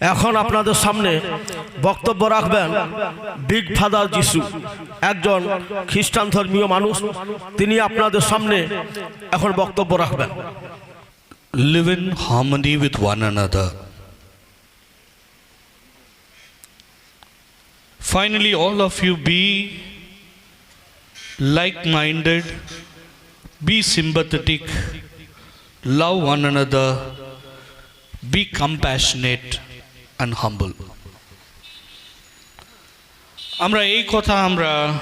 এখন আপনাদের সামনে বক্তব্য রাখবেন বিগ ফাদার যিশু, একজন খ্রিস্টান ধর্মীয় মানুষ। তিনি আপনাদের সামনে এখন বক্তব্য রাখবেন। Live in harmony with one another finally all of you be like minded be sympathetic love one another be compassionate and humble. আমরা এই কথা আমরা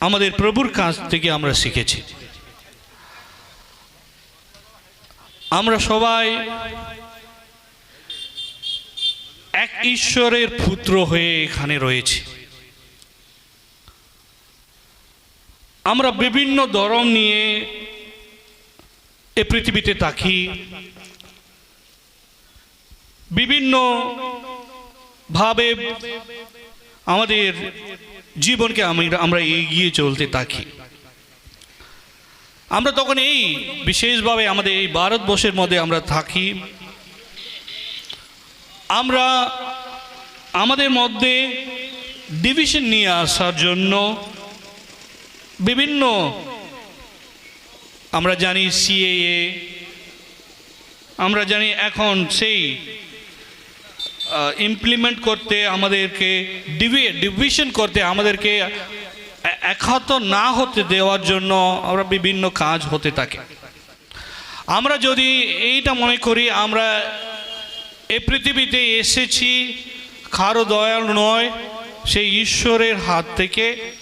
আমাদের প্রভুর কাছ থেকে আমরা শিখেছি। আমরা সবাই এক ঈশ্বরের পুত্র হয়ে এখানে রয়েছি। আমরা বিভিন্ন ধরম নিয়ে এ পৃথিবীতে থাকি। বিভিন্ন ভাবে আমাদের জীবনকে আমরা এগিয়ে চলতে থাকি। আমরা তখন এই বিশেষভাবে আমাদের এই ভারতবর্ষের মধ্যে আমরা থাকি। আমরা আমাদের মধ্যে ডিভিশন নিয়ে আসার জন্য বিভিন্ন আমরা জানি সিএএ আমরা জানি এখন সেই ইমপ্লিমেন্ট করতে আমাদেরকে ডিভি ডিভিশন করতে আমাদেরকে এ- একহত না হতে দেওয়ার জন্য আমরা বিভিন্ন কাজ হতে থাকে। আমরা যদি এইটা মনে করি, আমরা এ পৃথিবীতে এসেছি, কারও দয়াল নয় সেই ঈশ্বরের হাত থেকে।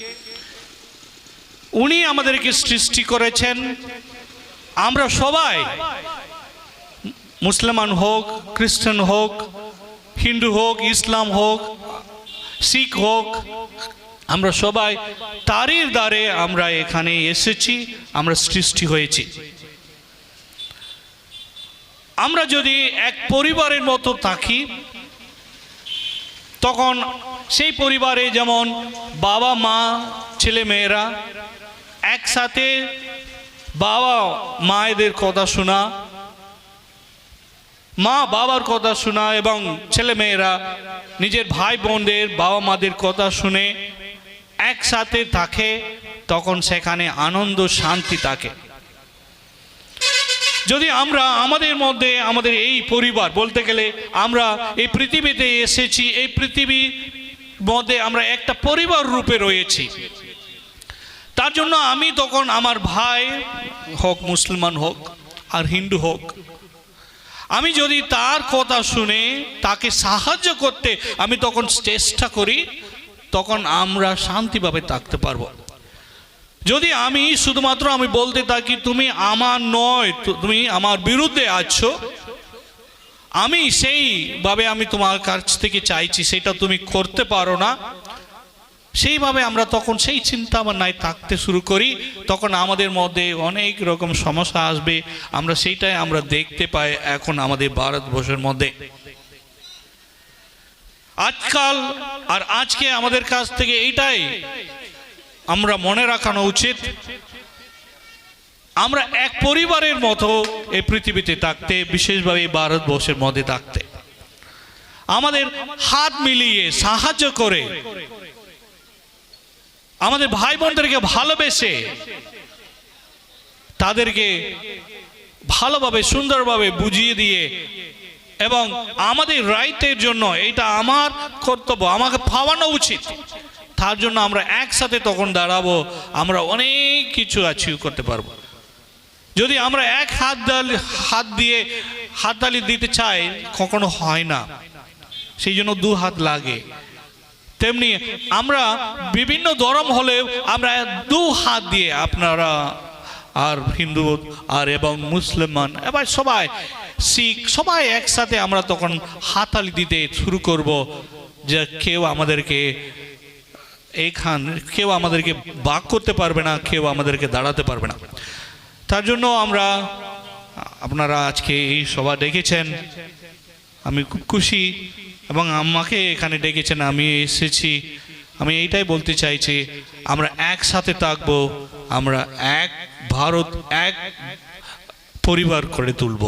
উনি আমাদেরকে সৃষ্টি করেছেন। আমরা সবাই মুসলমান হোক, খ্রিস্টান হোক হিন্দু হোক, ইসলাম হোক, শিখ হোক, আমরা সবাই তারই দ্বারে আমরা এখানে এসেছি, আমরা সৃষ্টি হয়েছি। আমরা যদি এক পরিবারের মতো থাকি, তখন সেই পরিবারে যেমন বাবা, মা, ছেলে, মেয়েরা একসাথে বাবা, মায়েদের কথা শোনা মা বাবার কথা শোনা এবং ছেলে মেয়েরা নিজের ভাই বোনদের বাবা মাদের কথা শুনে একসাথে থাকে, তখন সেখানে আনন্দ, শান্তি থাকে। যদি আমরা আমাদের মধ্যে, আমাদের এই পরিবার, বলতে গেলে আমরা এই পৃথিবীতে এসেছি, এই পৃথিবীর মধ্যে আমরা একটা পরিবার রূপে রয়েছি। তার জন্য আমি তখন আমার ভাই হোক, মুসলমান হোক, আর হিন্দু হোক আমি যদি তার কথা শুনে তাকে সাহায্য করতে আমি তখন চেষ্টা করি, তখন আমরা শান্তিভাবে থাকতে পারব। যদি আমি শুধুমাত্র আমি বলতে থাকি, তুমি আমার নয় তুমি আমার বিরুদ্ধে আছো, আমি সেইভাবে আমি তোমার কাছ থেকে চাইছি, সেটা তুমি করতে পারো না সেইভাবে আমরা তখন সেই চিন্তা ভাবনায় থাকতে শুরু করি, তখন আমাদের মধ্যে অনেক রকম সমস্যা আসবে, আমরা সেইটাই আমরা দেখতে পাই এখন আমাদের ভারতবর্ষের মধ্যে। আজকাল আর আজকে আমাদের কাছ থেকে এইটাই আমরা মনে রাখানো উচিত, আমরা এক পরিবারের মতো এই পৃথিবীতে থাকতে, বিশেষভাবে ভারতবর্ষের মধ্যে থাকতে। আমাদের হাত মিলিয়ে সাহায্য করে আমাদের ভাই বোনদেরকে ভালোবেসে, তাদেরকে ভালোভাবে, সুন্দরভাবে বুঝিয়ে দিয়ে এবং আমাদের রাইতের জন্য এটা আমার কর্তব্য, আমাকে পাওয়ানো উচিত। তার জন্য আমরা একসাথে তখন দাঁড়াবো, আমরা অনেক কিছু অ্যাচিভ করতে পারব। যদি আমরা এক হাত দাল হাত দিয়ে হাততালি দিতে চাই, কখনো হয় না। সেই জন্য দু হাত লাগে। তেমনি আমরা বিভিন্ন ধর্ম হলেও আমরা দু হাত দিয়ে আপনারা আর হিন্দু আর এবং মুসলমান, এবার সবাই শিখ, সবাই একসাথে আমরা তখন হাতালি দিতে শুরু করব যে কেউ আমাদেরকে এইখান কেউ আমাদেরকে বাক করতে পারবে না, কেউ আমাদেরকে দাঁড়াতে পারবে না। তার জন্য আমরা, আপনারা আজকে এই সভা ডেকেছেন। আমি খুব খুশি এবং আমাকে এখানে ডেকেছেন, আমি এসেছি। আমি এইটাই বলতে চাইছি, আমরা একসাথে থাকব, আমরা এক ভারত, এক পরিবার করে তুলব।